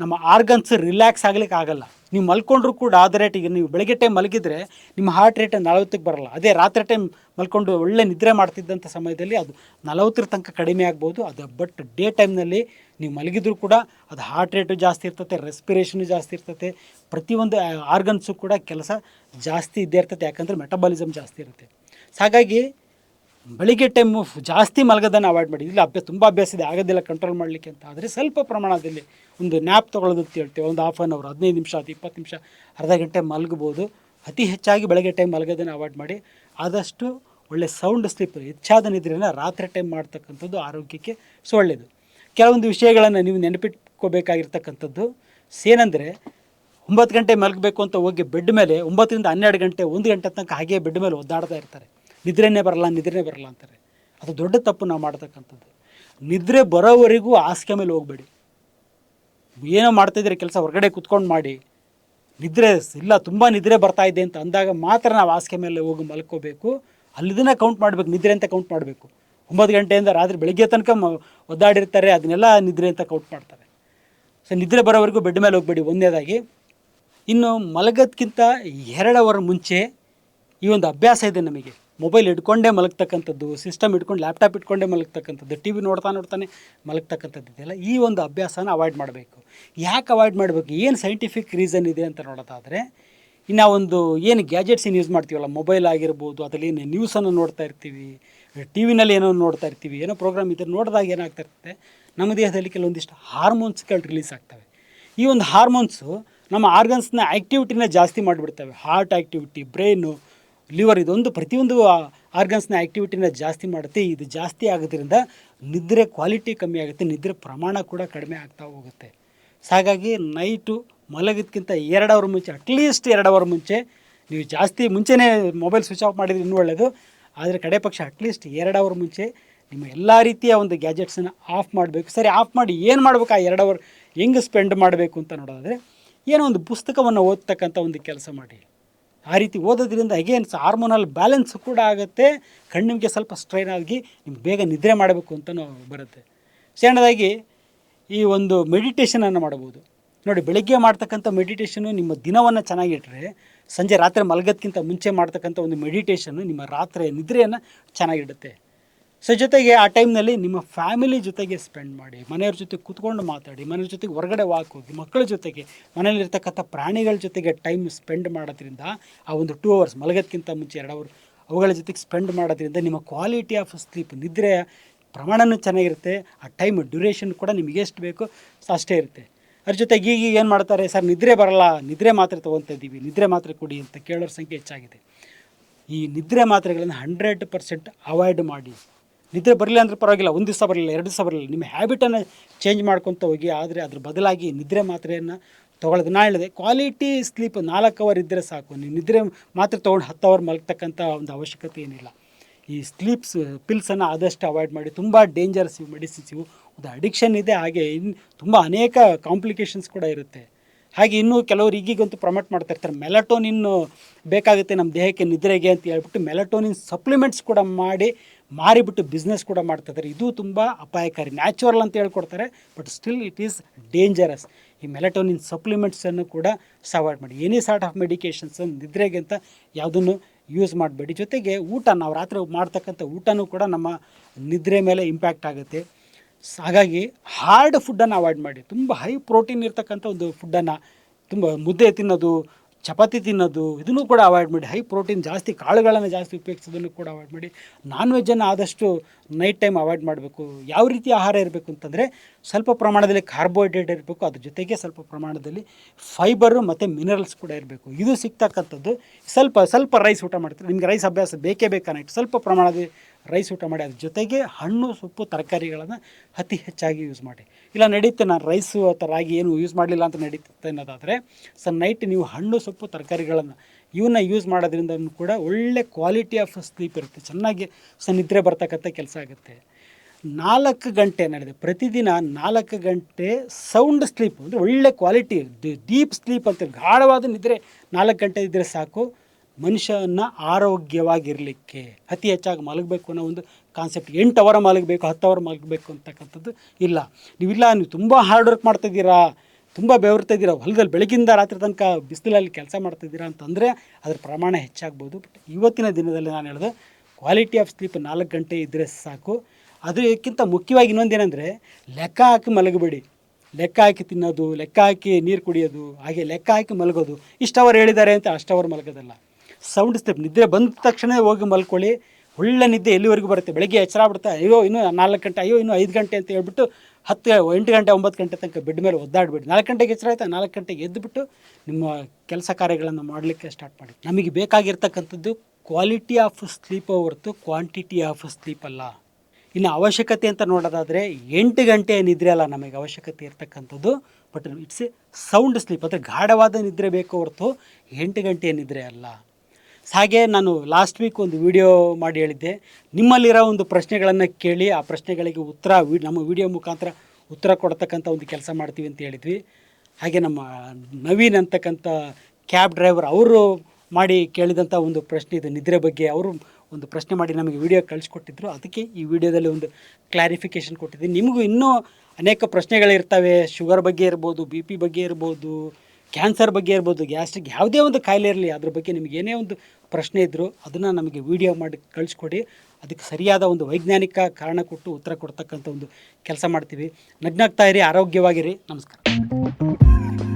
ನಮ್ಮ ಆರ್ಗನ್ಸ್ ರಿಲ್ಯಾಕ್ಸ್ ಆಗ್ಲಿಕ್ಕೆ ಆಗಲ್ಲ. ನೀವು ಮಲ್ಕೊಂಡ್ರೂ ಕೂಡ ಅದೇ ರೇಟಿಗೆ ನೀವು ಬೆಳಗ್ಗೆ ಟೈಮ್ ಮಲಗಿದ್ರೆ ನಿಮ್ಮ ಹಾರ್ಟ್ ರೇಟ್ ನಲವತ್ತಕ್ಕೆ ಬರಲ್ಲ. ಅದೇ ರಾತ್ರಿ ಟೈಮ್ ಮಲ್ಕೊಂಡು ಒಳ್ಳೆ ನಿದ್ರೆ ಮಾಡ್ತಿದ್ದಂಥ ಸಮಯದಲ್ಲಿ ಅದು ನಲವತ್ತರ ತನಕ ಕಡಿಮೆ ಆಗ್ಬೋದು. ಅದು ಬಟ್ ಡೇ ಟೈಮ್ನಲ್ಲಿ ನೀವು ಮಲಗಿದ್ರೂ ಕೂಡ ಅದು ಹಾರ್ಟ್ ರೇಟು ಜಾಸ್ತಿ ಇರ್ತದೆ ರೆಸ್ಪಿರೇಷನು ಜಾಸ್ತಿ ಇರ್ತದೆ. ಪ್ರತಿಯೊಂದು ಆರ್ಗನ್ಸು ಕೂಡ ಕೆಲಸ ಜಾಸ್ತಿ ಇದ್ದೇ ಇರ್ತದೆ. ಯಾಕಂದರೆ ಮೆಟಬಾಲಿಸಮ್ ಜಾಸ್ತಿ ಇರುತ್ತೆ. ಹಾಗಾಗಿ ಬೆಳಿಗ್ಗೆ ಟೈಮು ಜಾಸ್ತಿ ಮಲಗೋದನ್ನು ಅವಾಯ್ಡ್ ಮಾಡಿ. ಇಲ್ಲ, ಅಭ್ಯಾಸ ತುಂಬ ಅಭ್ಯಾಸ ಇದೆ, ಆಗೋದಿಲ್ಲ ಕಂಟ್ರೋಲ್ ಮಾಡಲಿಕ್ಕೆ ಅಂತ. ಆದರೆ ಸ್ವಲ್ಪ ಪ್ರಮಾಣದಲ್ಲಿ ಒಂದು ನ್ಯಾಪ್ ತೊಗೊಳ್ಳೋದು ಅಂತ ಹೇಳ್ತೇವೆ. ಒಂದು ಹಾಫ್ ಆನ್ ಅವರ್ ಹದಿನೈದು ನಿಮಿಷ ಅದು ಇಪ್ಪತ್ತು ನಿಮಿಷ, ಅರ್ಧ ಗಂಟೆ ಮಲಗ್ಬೋದು ಅತಿ ಹೆಚ್ಚಾಗಿ ಬೆಳಗ್ಗೆ ಟೈಮ್ ಮಲಗೋದನ್ನು ಅವಾಯ್ಡ್ ಮಾಡಿ. ಆದಷ್ಟು ಒಳ್ಳೆ ಸೌಂಡ್ ಸ್ಲೀಪ್ ಹೆಚ್ಚಾದ ನಿದ್ರೆನ ರಾತ್ರಿ ಟೈಮ್ ಮಾಡ್ತಕ್ಕಂಥದ್ದು ಆರೋಗ್ಯಕ್ಕೆ ಸೊ ಒಳ್ಳೆಯದು ಕೆಲವೊಂದು ವಿಷಯಗಳನ್ನು ನೀವು ನೆನಪಿಟ್ಕೋಬೇಕಾಗಿರ್ತಕ್ಕಂಥದ್ದು ಏನಂದರೆ ಒಂಬತ್ತು ಗಂಟೆ ಮಲಗಬೇಕು ಅಂತ ಹೋಗಿ ಬೆಡ್ ಮೇಲೆ, ಒಂಬತ್ತರಿಂದ ಹನ್ನೆರಡು ಗಂಟೆ, ಒಂದು ಗಂಟೆ ತನಕ ಹಾಗೆ ಬೆಡ್ ಮೇಲೆ ಒದ್ದಾಡ್ತಾ ಇರ್ತಾರೆ. ನಿದ್ರೆನೇ ಬರಲ್ಲ ನಿದ್ರೆನೇ ಬರಲ್ಲ ಅಂತಾರೆ. ಅದು ದೊಡ್ಡ ತಪ್ಪು ನಾವು ಮಾಡ್ತಕ್ಕಂಥದ್ದು. ನಿದ್ರೆ ಬರೋವರೆಗೂ ಹಾಸಿಗೆ ಮೇಲೆ ಹೋಗಬೇಡಿ. ಏನೋ ಮಾಡ್ತಾಯಿದ್ರೆ ಕೆಲಸ, ಹೊರಗಡೆ ಕುತ್ಕೊಂಡು ಮಾಡಿ. ನಿದ್ರೆ ಇಲ್ಲ, ತುಂಬ ನಿದ್ರೆ ಬರ್ತಾ ಇದೆ ಅಂತ ಅಂದಾಗ ಮಾತ್ರ ನಾವು ಹಾಸಿಗೆ ಮೇಲೆ ಹೋಗಿ ಮಲ್ಕೋಬೇಕು. ಅಲ್ಲಿದನ್ನ ಕೌಂಟ್ ಮಾಡಬೇಕು, ನಿದ್ರೆ ಅಂತ ಕೌಂಟ್ ಮಾಡಬೇಕು. ಒಂಬತ್ತು ಗಂಟೆಯಿಂದ ರಾತ್ರಿ ಬೆಳಗ್ಗೆ ತನಕ ಒದ್ದಾಡಿರ್ತಾರೆ, ಅದನ್ನೆಲ್ಲ ನಿದ್ರೆ ಅಂತ ಕೌಂಟ್ ಮಾಡ್ತಾರೆ. ಸೊ ನಿದ್ರೆ ಬರೋವರೆಗೂ ಬೆಡ್ ಮೇಲೆ ಹೋಗಬೇಡಿ ಒಂದೇದಾಗಿ. ಇನ್ನು ಮಲಗೋದ್ಕಿಂತ ಎರಡು ಅವರ್ ಮುಂಚೆ ಈ ಒಂದು ಅಭ್ಯಾಸ ಇದೆ ನಮಗೆ. ಮೊಬೈಲ್ ಇಟ್ಕೊಂಡೇ ಮಲಗ್ತಕ್ಕಂಥದ್ದು ಸಿಸ್ಟಮ್ ಇಟ್ಕೊಂಡು ಲ್ಯಾಪ್ಟಾಪ್ ಇಟ್ಕೊಂಡೇ ಮಲಗ್ತಕ್ಕಂಥದ್ದು ಟಿ ವಿ ನೋಡ್ತಾ ನೋಡ್ತಾನೆ ಮಲಗ್ತಕ್ಕಂಥದ್ದು ಇದೆಯಲ್ಲ ಈ ಒಂದು ಅಭ್ಯಾಸನ ಅವಾಯ್ಡ್ ಮಾಡಬೇಕು. ಯಾಕೆ ಅವಾಯ್ಡ್ ಮಾಡಬೇಕು? ಏನು ಸೈಂಟಿಫಿಕ್ ರೀಸನ್ ಇದೆ ಅಂತ ನೋಡೋದಾದರೆ, ಇನ್ನು ಒಂದು ಏನು ಗ್ಯಾಜೆಟ್ಸ್ ಏನು ಯೂಸ್ ಮಾಡ್ತೀವಲ್ಲ? ಮೊಬೈಲ್ ಆಗಿರ್ಬೋದು, ಅದರಲ್ಲಿ ಏನು ನ್ಯೂಸನ್ನು ನೋಡ್ತಾ ಇರ್ತೀವಿ ಟಿ ವಿನಲ್ಲಿ ಏನೋ ನೋಡ್ತಾ ಇರ್ತೀವಿ, ಏನೋ ಪ್ರೋಗ್ರಾಮ್ ಇದ್ರೆ ನೋಡಿದಾಗ ಏನಾಗ್ತಾ ಇರ್ತದೆ ನಮ್ಮ ದೇಹದಲ್ಲಿ ಕೆಲವೊಂದಿಷ್ಟು ಹಾರ್ಮೋನ್ಸ್ಗಳು ರಿಲೀಸ್ ಆಗ್ತವೆ. ಈ ಒಂದು ಹಾರ್ಮೋನ್ಸು ನಮ್ಮ ಆರ್ಗನ್ಸ್ನ ಆ್ಯಕ್ಟಿವಿಟಿನ ಜಾಸ್ತಿ ಮಾಡಿಬಿಡ್ತವೆ. ಹಾರ್ಟ್ ಆ್ಯಕ್ಟಿವಿಟಿ ಬ್ರೈನು ಲಿವರ್ ಇದೊಂದು ಪ್ರತಿಯೊಂದು ಆರ್ಗನ್ಸ್ನ ಆ್ಯಕ್ಟಿವಿಟಿನ ಜಾಸ್ತಿ ಮಾಡುತ್ತೆ. ಇದು ಜಾಸ್ತಿ ಆಗೋದ್ರಿಂದ ನಿದ್ರೆ ಕ್ವಾಲಿಟಿ ಕಮ್ಮಿ ಆಗುತ್ತೆ. ನಿದ್ರೆ ಪ್ರಮಾಣ ಕೂಡ ಕಡಿಮೆ ಆಗ್ತಾ ಹೋಗುತ್ತೆ. ಹಾಗಾಗಿ ನೈಟು ಮಲಗೋದಕ್ಕಿಂತ ಎರಡು ಅವರ್ ಮುಂಚೆ ಅಟ್ಲೀಸ್ಟ್ ಎರಡು ಅವರ್ ಮುಂಚೆ ನೀವು ಜಾಸ್ತಿ ಮುಂಚೆನೇ ಮೊಬೈಲ್ ಸ್ವಿಚ್ ಆಫ್ ಮಾಡಿದ್ರೆ ಇನ್ನೂ ಒಳ್ಳೆಯದು ಆದರೆ ಕಡೆ ಪಕ್ಷ ಅಟ್ಲೀಸ್ಟ್ ಎರಡು ಅವರ್ ಮುಂಚೆ ನಿಮ್ಮ ಎಲ್ಲ ರೀತಿಯ ಒಂದು ಗ್ಯಾಜೆಟ್ಸನ್ನು ಆಫ್ ಮಾಡಬೇಕು. ಸರಿ, ಆಫ್ ಮಾಡಿ ಏನು ಮಾಡಬೇಕು? ಆ ಎರಡು ಅವರ್ ಹೆಂಗೆ ಸ್ಪೆಂಡ್ ಮಾಡಬೇಕು ಅಂತ ನೋಡೋದಾದರೆ ಏನೋ ಒಂದು ಪುಸ್ತಕವನ್ನು ಓದ್ತಕ್ಕಂಥ ಒಂದು ಕೆಲಸ ಮಾಡಿ. ಆ ರೀತಿ ಓದೋದ್ರಿಂದ ಅಗೇನ್ ಹಾರ್ಮೋನಲ್ ಬ್ಯಾಲೆನ್ಸ್ ಕೂಡ ಆಗುತ್ತೆ. ಕಣ್ಣಿಗೆ ಸ್ವಲ್ಪ ಸ್ಟ್ರೈನ್ ಆಗಿ ನಿಮ್ಗೆ ಬೇಗ ನಿದ್ರೆ ಮಾಡಬೇಕು ಅಂತಲೂ ಬರುತ್ತೆ. ಸಣ್ಣದಾಗಿ ಈ ಒಂದು ಮೆಡಿಟೇಷನನ್ನು ಮಾಡ್ಬೋದು. ನೋಡಿ, ಬೆಳಗ್ಗೆ ಮಾಡ್ತಕ್ಕಂಥ ಮೆಡಿಟೇಷನು ನಿಮ್ಮ ದಿನವನ್ನು ಚೆನ್ನಾಗಿಟ್ಟರೆ ಸಂಜೆ ರಾತ್ರಿ ಮಲಗೋದಕ್ಕಿಂತ ಮುಂಚೆ ಮಾಡ್ತಕ್ಕಂಥ ಒಂದು ಮೆಡಿಟೇಷನ್ನು ನಿಮ್ಮ ರಾತ್ರಿ ನಿದ್ರೆಯನ್ನು ಚೆನ್ನಾಗಿಡುತ್ತೆ. ಸೊ ಜೊತೆಗೆ ಆ ಟೈಮ್ನಲ್ಲಿ ನಿಮ್ಮ ಫ್ಯಾಮಿಲಿ ಜೊತೆಗೆ ಸ್ಪೆಂಡ್ ಮಾಡಿ, ಮನೆಯವ್ರ ಜೊತೆ ಕೂತ್ಕೊಂಡು ಮಾತಾಡಿ, ಮನೆಯವ್ರ ಜೊತೆಗೆ ಹೊರಗಡೆ ವಾಕ್ ಹೋಗಿ, ಮಕ್ಕಳ ಜೊತೆಗೆ ಮನೇಲಿರ್ತಕ್ಕಂಥ ಪ್ರಾಣಿಗಳ ಜೊತೆಗೆ ಟೈಮ್ ಸ್ಪೆಂಡ್ ಮಾಡೋದ್ರಿಂದ ಆ ಒಂದು ಟೂ ಅವರ್ಸ್ ಮಲಗೋದಕ್ಕಿಂತ ಮುಂಚೆ ಎರಡು ಅವರ್ ಅವುಗಳ ಜೊತೆಗೆ ಸ್ಪೆಂಡ್ ಮಾಡೋದ್ರಿಂದ ನಿಮ್ಮ ಕ್ವಾಲಿಟಿ ಆಫ್ ಸ್ಲೀಪ್ ನಿದ್ರೆಯ ಪ್ರಮಾಣನೂ ಚೆನ್ನಾಗಿರುತ್ತೆ, ಆ ಟೈಮ್ ಡ್ಯೂರೇಷನ್ ಕೂಡ ನಿಮಗೆ ಎಷ್ಟು ಬೇಕು ಅಷ್ಟೇ ಇರುತ್ತೆ. ಅದ್ರ ಜೊತೆಗೆ ಈಗ ಏನು ಮಾಡ್ತಾರೆ, ಸರ್, ನಿದ್ರೆ ಬರಲ್ಲ, ನಿದ್ರೆ ಮಾತ್ರೆ ತೊಗೊತಾ ಇದ್ದೀವಿ, ನಿದ್ರೆ ಮಾತ್ರೆ ಕೊಡಿ ಅಂತ ಕೇಳೋರ ಸಂಖ್ಯೆ ಹೆಚ್ಚಾಗಿದೆ. ಈ ನಿದ್ರೆ ಮಾತ್ರೆಗಳನ್ನು ಹಂಡ್ರೆಡ್ ಪರ್ಸೆಂಟ್ ಅವಾಯ್ಡ್ ಮಾಡಿ. ನಿದ್ರೆ ಬರಲಿಲ್ಲ ಅಂದ್ರೆ ಪರವಾಗಿಲ್ಲ, ಒಂದು ದಿವಸ ಬರಲಿಲ್ಲ, ಎರಡು ದಿವಸ ಬರಲಿಲ್ಲ. ನಿಮ್ಮ ಹ್ಯಾಬಿಟನ್ನು ಚೇಂಜ್ ಮಾಡ್ಕೊತ ಹೋಗಿ, ಆದರೆ ಅದ್ರ ಬದಲಾಗಿ ನಿದ್ರೆ ಮಾತ್ರೆಯನ್ನು ತೊಗೊಳ್ಳೋದು. ನಾ ಹೇಳಿದೆ ಕ್ವಾಲಿಟಿ ಸ್ಲೀಪ್ ನಾಲ್ಕು ಅವರ್ ಇದ್ದರೆ ಸಾಕು. ನೀವು ನಿದ್ರೆ ಮಾತ್ರ ತೊಗೊಂಡು ಹತ್ತು ಅವರ್ ಮಲಗ್ತಕ್ಕಂಥ ಒಂದು ಅವಶ್ಯಕತೆ ಏನಿಲ್ಲ. ಈ ಸ್ಲೀಪ್ಸ್ ಪಿಲ್ಸನ್ನು ಆದಷ್ಟು ಅವಾಯ್ಡ್ ಮಾಡಿ, ತುಂಬ ಡೇಂಜರ್ಸ್ ಇವು ಮೆಡಿಸಿನ್ಸ್ ಇವು. ಒಂದು ಅಡಿಕ್ಷನ್ ಇದೆ, ಹಾಗೆ ಇನ್ನು ತುಂಬ ಅನೇಕ ಕಾಂಪ್ಲಿಕೇಶನ್ಸ್ ಕೂಡ ಇರುತ್ತೆ. ಹಾಗೆ ಇನ್ನೂ ಕೆಲವರು ಈಗೀಗಂತೂ ಪ್ರಮೋಟ್ ಮಾಡ್ತಾ ಇರ್ತಾರೆ ಮೆಲಟೋನಿನ್ ಬೇಕಾಗುತ್ತೆ ನಮ್ಮ ದೇಹಕ್ಕೆ ನಿದ್ರೆಗೆ ಅಂತ ಹೇಳ್ಬಿಟ್ಟು ಮೆಲಟೋನಿನ್ ಸಪ್ಲಿಮೆಂಟ್ಸ್ ಕೂಡ ಮಾಡಿ ಮಾರಿಬಿಟ್ಟು ಬಿಸ್ನೆಸ್ ಕೂಡ ಮಾಡ್ತಾ ಇದ್ದಾರೆ ಇದು ತುಂಬ ಅಪಾಯಕಾರಿ. ನ್ಯಾಚುರಲ್ ಅಂತ ಹೇಳ್ಕೊಡ್ತಾರೆ but still it is dangerous ಈ ಮೆಲಟೋನಿನ್ ಸಪ್ಲಿಮೆಂಟ್ಸನ್ನು ಕೂಡ ಅವಾಯ್ಡ್ ಮಾಡಿ. ಎನಿ ಸಾರ್ಟ್ ಆಫ್ ಮೆಡಿಕೇಷನ್ಸ್ ನಿದ್ರೆಗೆ ಅಂತ ಯಾವುದನ್ನು ಯೂಸ್ ಮಾಡಬೇಡಿ. ಜೊತೆಗೆ ಊಟ, ನಾವು ರಾತ್ರಿ ಮಾಡ್ತಕ್ಕಂಥ ಊಟನೂ ಕೂಡ ನಮ್ಮ ನಿದ್ರೆ ಮೇಲೆ ಇಂಪ್ಯಾಕ್ಟ್ ಆಗುತ್ತೆ. ಹಾಗಾಗಿ ಹಾರ್ಡ್ ಫುಡ್ಡನ್ನು ಅವಾಯ್ಡ್ ಮಾಡಿ. ತುಂಬ ಹೈ ಪ್ರೋಟೀನ್ ಇರ್ತಕ್ಕಂಥ ಒಂದು ಫುಡ್ಡನ್ನು ತುಂಬ ಮುದ್ದೆ ತಿನ್ನೋದು ಚಪಾತಿ ತಿನ್ನೋದು, ಇದನ್ನು ಕೂಡ ಅವಾಯ್ಡ್ ಮಾಡಿ. ಹೈ ಪ್ರೋಟೀನ್ ಜಾಸ್ತಿ, ಕಾಳುಗಳನ್ನು ಜಾಸ್ತಿ ಉಪಯೋಗಿಸೋದನ್ನು ಕೂಡ ಅವಾಯ್ಡ್ ಮಾಡಿ. ನಾನ್ ವೆಜ್ಜನ್ನು ಆದಷ್ಟು ನೈಟ್ ಟೈಮ್ ಅವಾಯ್ಡ್ ಮಾಡಬೇಕು. ಯಾವ ರೀತಿ ಆಹಾರ ಇರಬೇಕು ಅಂತಂದರೆ ಸ್ವಲ್ಪ ಪ್ರಮಾಣದಲ್ಲಿ ಕಾರ್ಬೋಹೈಡ್ರೇಟ್ ಇರಬೇಕು. ಅದ್ರ ಜೊತೆಗೆ ಸ್ವಲ್ಪ ಪ್ರಮಾಣದಲ್ಲಿ ಫೈಬರು ಮತ್ತು ಮಿನರಲ್ಸ್ ಕೂಡ ಇರಬೇಕು. ಇದು ಸಿಗ್ತಕ್ಕಂಥದ್ದು. ಸ್ವಲ್ಪ ಸ್ವಲ್ಪ ರೈಸ್ ಊಟ ಮಾಡ್ತಾರೆ? ನಿಮಗೆ ರೈಸ್ ಅಭ್ಯಾಸ ಬೇಕೇ ಬೇಕಾ ಸ್ವಲ್ಪ ಪ್ರಮಾಣದಲ್ಲಿ ರೈಸ್ ಊಟ ಮಾಡಿ, ಅದ್ರ ಜೊತೆಗೆ ಹಣ್ಣು, ಸೊಪ್ಪು, ತರಕಾರಿಗಳನ್ನು ಅತಿ ಹೆಚ್ಚಾಗಿ ಯೂಸ್ ಮಾಡಿ. ಇಲ್ಲ ನಡೆಯುತ್ತೆ ನಾನು ರೈಸು ಅಥವಾ ರಾಗಿ ಏನು ಯೂಸ್ ಮಾಡಲಿಲ್ಲ ಅಂತ ನಡೀತದೆ ಅನ್ನೋದಾದರೆ, ಸೊ ನೈಟ್ ನೀವು ಹಣ್ಣು, ಸೊಪ್ಪು, ತರಕಾರಿಗಳನ್ನು ಇವನ್ನ ಯೂಸ್ ಮಾಡೋದ್ರಿಂದ ಕೂಡ ಒಳ್ಳೆ ಕ್ವಾಲಿಟಿ ಆಫ್ ಸ್ಲೀಪ್ ಇರುತ್ತೆ. ಚೆನ್ನಾಗಿ ಸೊ ನಿದ್ರೆ ಬರ್ತಕ್ಕಂಥ ಕೆಲಸ ಆಗುತ್ತೆ. ನಾಲ್ಕು ಗಂಟೆ ನಡೆದಿದೆ ಪ್ರತಿದಿನ ನಾಲ್ಕು ಗಂಟೆ ಸೌಂಡ್ ಸ್ಲೀಪ್ ಅಂದರೆ ಒಳ್ಳೆ ಕ್ವಾಲಿಟಿ ಡೀಪ್ ಸ್ಲೀಪ್ ಅಂತ ಗಾಢವಾದ ನಿದ್ರೆ ನಾಲ್ಕು ಗಂಟೆ ಇದ್ದರೆ ಸಾಕು. ಮನುಷ್ಯನ ಆರೋಗ್ಯವಾಗಿರಲಿಕ್ಕೆ ಅತಿ ಹೆಚ್ಚಾಗಿ ಮಲಗಬೇಕು ಅನ್ನೋ ಒಂದು ಕಾನ್ಸೆಪ್ಟ್ ಎಂಟು ಅವರ ಮಲಗಬೇಕು, ಹತ್ತು ಅವರ್ ಮಲಗಬೇಕು ಅಂತಕ್ಕಂಥದ್ದು ಇಲ್ಲ. ನೀವಿಲ್ಲ, ನೀವು ತುಂಬ ಹಾರ್ಡ್ ವರ್ಕ್ ಮಾಡ್ತಿದ್ದೀರಾ ತುಂಬ ಬೆವರ್ತಾ ಇದ್ದೀರಾ, ಹೊಲದಲ್ಲಿ ಬೆಳಗಿಂದ ರಾತ್ರಿ ತನಕ ಬಿಸಿಲಲ್ಲಿ ಕೆಲಸ ಮಾಡ್ತಿದ್ದೀರಾ ಅಂತಂದರೆ ಅದ್ರ ಪ್ರಮಾಣ ಹೆಚ್ಚಾಗ್ಬೋದು. ಬಟ್ ಇವತ್ತಿನ ದಿನದಲ್ಲಿ ನಾನು ಹೇಳಿದೆ ಕ್ವಾಲಿಟಿ ಆಫ್ ಸ್ಲೀಪ್ ನಾಲ್ಕು ಗಂಟೆ ಇದ್ದರೆ ಸಾಕು. ಅದಕ್ಕಿಂತ ಮುಖ್ಯವಾಗಿ ಇನ್ನೊಂದೇನೆಂದರೆ ಲೆಕ್ಕ ಹಾಕಿ ಮಲಗಬೇಡಿ. ಲೆಕ್ಕ ಹಾಕಿ ತಿನ್ನೋದು, ಲೆಕ್ಕ ಹಾಕಿ ನೀರು ಕುಡಿಯೋದು, ಹಾಗೆ ಲೆಕ್ಕ ಹಾಕಿ ಮಲಗೋದು. ಇಷ್ಟು ಅವರ್ ಹೇಳಿದ್ದಾರೆ ಅಂತ ಅಷ್ಟು ಅವರ್ ಮಲಗೋದಲ್ಲ. ಸೌಂಡ್ ಸ್ಲೀಪ್ ನಿದ್ರೆ ಬಂದ ತಕ್ಷಣ ಹೋಗಿ ಮಲ್ಕೊಳ್ಳಿ. ಒಳ್ಳೆ ನಿದ್ದೆ ಎಲ್ಲಿವರೆಗೂ ಬರುತ್ತೆ? ಬೆಳಗ್ಗೆ ಎಚ್ಚರ ಬಿಡುತ್ತೆ ಅಯ್ಯೋ, ಇನ್ನೂ ನಾಲ್ಕು ಗಂಟೆ, ಅಯ್ಯೋ, ಇನ್ನೂ ಐದು ಗಂಟೆ ಅಂತ ಹೇಳ್ಬಿಟ್ಟು ಹತ್ತು, ಎಂಟು ಗಂಟೆ, ಒಂಬತ್ತು ಗಂಟೆ ತನಕ ಬೆಡ್ ಮೇಲೆ ಒದ್ದಾಡಬೇಡಿ. ನಾಲ್ಕು ಗಂಟೆಗೆ ಎಚ್ಚರ ಆಯ್ತಾ? ನಾಲ್ಕು ಗಂಟೆಗೆ ಎದ್ದುಬಿಟ್ಟು ನಿಮ್ಮ ಕೆಲಸ ಕಾರ್ಯಗಳನ್ನು ಮಾಡಲಿಕ್ಕೆ ಸ್ಟಾರ್ಟ್ ಮಾಡಿ. ನಮಗೆ ಬೇಕಾಗಿರ್ತಕ್ಕಂಥದ್ದು ಕ್ವಾಲಿಟಿ ಆಫ್ ಸ್ಲೀಪ್ ಹೊರತು ಕ್ವಾಂಟಿಟಿ ಆಫ್ ಸ್ಲೀಪ್ ಅಲ್ಲ. ಇನ್ನು ಅವಶ್ಯಕತೆ ಅಂತ ನೋಡೋದಾದರೆ ಎಂಟು ಗಂಟೆ ನಿದ್ರೆ ಅಲ್ಲ ನಮಗೆ ಅವಶ್ಯಕತೆ ಇರ್ತಕ್ಕಂಥದ್ದು. But it's a sound sleep. ಅಂದರೆ ಗಾಢವಾದ ನಿದ್ರೆ ಬೇಕು ಹೊರತು ಎಂಟು ಗಂಟೆ ನಿದ್ರೆ ಅಲ್ಲ. ಹಾಗೆ ನಾನು ಲಾಸ್ಟ್ ವೀಕ್ ಒಂದು ವಿಡಿಯೋ ಮಾಡಿ ಹೇಳಿದ್ದೆ. ನಿಮ್ಮಲ್ಲಿರೋ ಒಂದು ಪ್ರಶ್ನೆಗಳನ್ನು ಕೇಳಿ, ಆ ಪ್ರಶ್ನೆಗಳಿಗೆ ಉತ್ತರ ನಮ್ಮ ವಿಡಿಯೋ ಮುಖಾಂತರ ಉತ್ತರ ಕೊಡ್ತಕ್ಕಂಥ ಒಂದು ಕೆಲಸ ಮಾಡ್ತೀವಿ ಅಂತ ಹೇಳಿದ್ವಿ. ಹಾಗೆ ನಮ್ಮ ನವೀನ್ ಅಂತಕ್ಕಂಥ ಕ್ಯಾಬ್ ಡ್ರೈವರ್ ಅವರು ಮಾಡಿ ಕೇಳಿದಂಥ ಒಂದು ಪ್ರಶ್ನೆ ಇದು. ನಿದ್ರೆ ಬಗ್ಗೆ ಅವರು ಒಂದು ಪ್ರಶ್ನೆ ಮಾಡಿ ನಮಗೆ ವಿಡಿಯೋ ಕಳಿಸ್ಕೊಟ್ಟಿದ್ರು. ಅದಕ್ಕೆ ಈ ವಿಡಿಯೋದಲ್ಲಿ ಒಂದು ಕ್ಲಾರಿಫಿಕೇಷನ್ ಕೊಟ್ಟಿದ್ದೀನಿ. ನಿಮಗೂ ಇನ್ನೂ ಅನೇಕ ಪ್ರಶ್ನೆಗಳಿರ್ತವೆ. ಶುಗರ್ ಬಗ್ಗೆ ಇರ್ಬೋದು ಬಿ ಪಿ ಬಗ್ಗೆ ಇರ್ಬೋದು ಕ್ಯಾನ್ಸರ್ ಬಗ್ಗೆ ಇರ್ಬೋದು, ಗ್ಯಾಸ್ಟ್ರಿಕ್ ಯಾವುದೇ ಒಂದು ಕಾಯಿಲೆ ಇರಲಿ, ಅದ್ರ ಬಗ್ಗೆ ನಿಮಗೆ ಏನೇ ಒಂದು ಪ್ರಶ್ನೆ ಇದ್ದರೂ ಅದನ್ನು ನಮಗೆ ವಿಡಿಯೋ ಮಾಡಿ ಕಳಿಸ್ಕೊಡಿ. ಅದಕ್ಕೆ ಸರಿಯಾದ ಒಂದು ವೈಜ್ಞಾನಿಕ ಕಾರಣ ಕೊಟ್ಟು ಉತ್ತರ ಕೊಡ್ತಕ್ಕಂಥ ಒಂದು ಕೆಲಸ ಮಾಡ್ತೀವಿ. ನಗ್ನಾಗ್ತಾ ಇರಿ, ಆರೋಗ್ಯವಾಗಿರಿ. ನಮಸ್ಕಾರ.